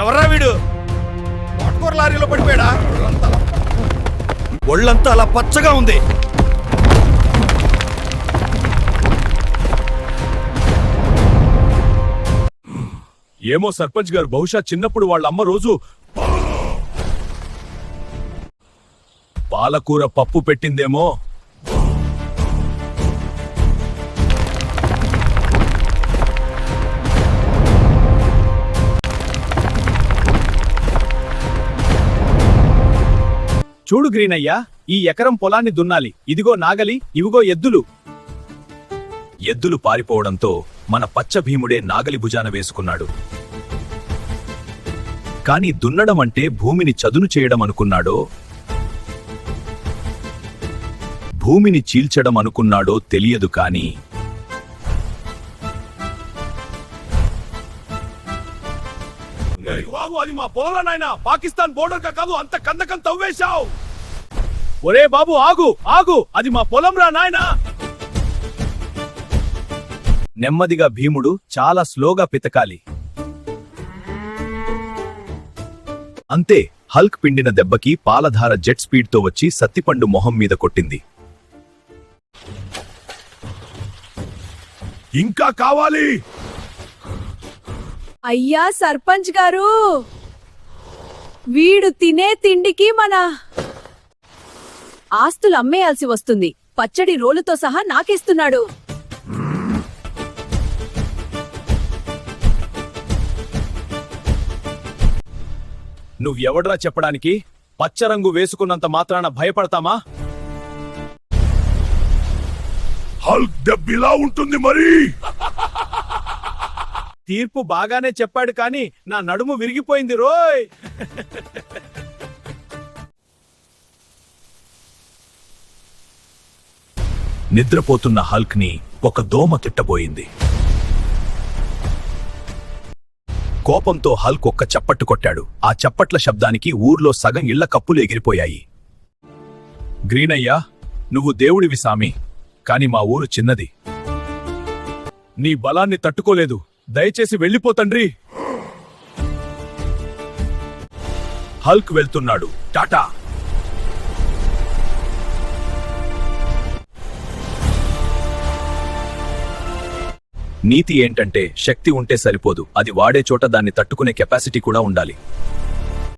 ఎవర్రా వీడు? తోటకూర లారీలో పడిపోయాడా? ఒళ్ళంతా అలా పచ్చగా ఉంది. ఏమో సర్పంచ్ గారు బహుశా చిన్నప్పుడు వాళ్ళ అమ్మ రోజు పాలకూర పప్పు పెట్టిందేమో. చూడు గ్రీనయ్యా ఈ ఎకరం పొలాన్ని దున్నాలి. ఇదిగో నాగలి ఇవిగో ఎద్దులు. ఎద్దులు పారిపోవడంతో మన పచ్చ భీముడే నాగలి భుజాన వేసుకున్నాడు. కాని దున్నడం అంటే భూమిని చదును చేయడం అనుకున్నాడో భూమిని చీల్చడం అనుకున్నాడో తెలియదు కాని బాబు అది మా పొలం నాయన. పాకిస్తాన్ బోర్డర్ కా కాదు అంత కందకం తవ్వేశావు. ఒరే బాబు ఆగు ఆగు అది మా పొలం రా నాయనా. నెమ్మదిగా భీముడు చాలా స్లోగా పితకాలి. అంతే హల్క్ పిండిన దెబ్బకి పాలధార జెట్ స్పీడ్తో వచ్చి సత్తిపండు మొహం మీద కొట్టింది. ఇంకా కావాలి! అయ్యా సర్పంచ్ గారు! వీడు తినే తిండికి మన ఆస్తులు అమ్మేయాల్సి వస్తుంది. పచ్చడి రోలుతో సహా నాకేస్తున్నాడు. నువ్వెవడ్రా చెప్పడానికి? పచ్చరంగు వేసుకున్నంత మాత్రాన భయపడతామా? హల్క్ దెబ్బిలా ఉంటుంది మరి! తీర్పు బాగానే చెప్పాడు కానీ నా నడుము విరిగిపోయింది రోయ్! నిద్రపోతున్న హల్క్ని ఒక దోమ తిట్టబోయింది. కోపంతో హల్క్ ఒక్క చప్పట్టు కొట్టాడు. ఆ చప్పట్ల శబ్దానికి ఊర్లో సగం ఇళ్ళ కప్పులు ఎగిరిపోయాయి. గ్రీనయ్యా నువ్వు దేవుడివి సామి కాని మా ఊరు చిన్నది. నీ బలాన్ని తట్టుకోలేదు. దయచేసి వెళ్ళిపోతండ్రి హల్క్ వెళ్తున్నాడు. టాటా. నీతి ఏంటంటే శక్తి ఉంటే సరిపోదు. అది వాడే చోట దాన్ని తట్టుకునే కెపాసిటీ కూడా ఉండాలి.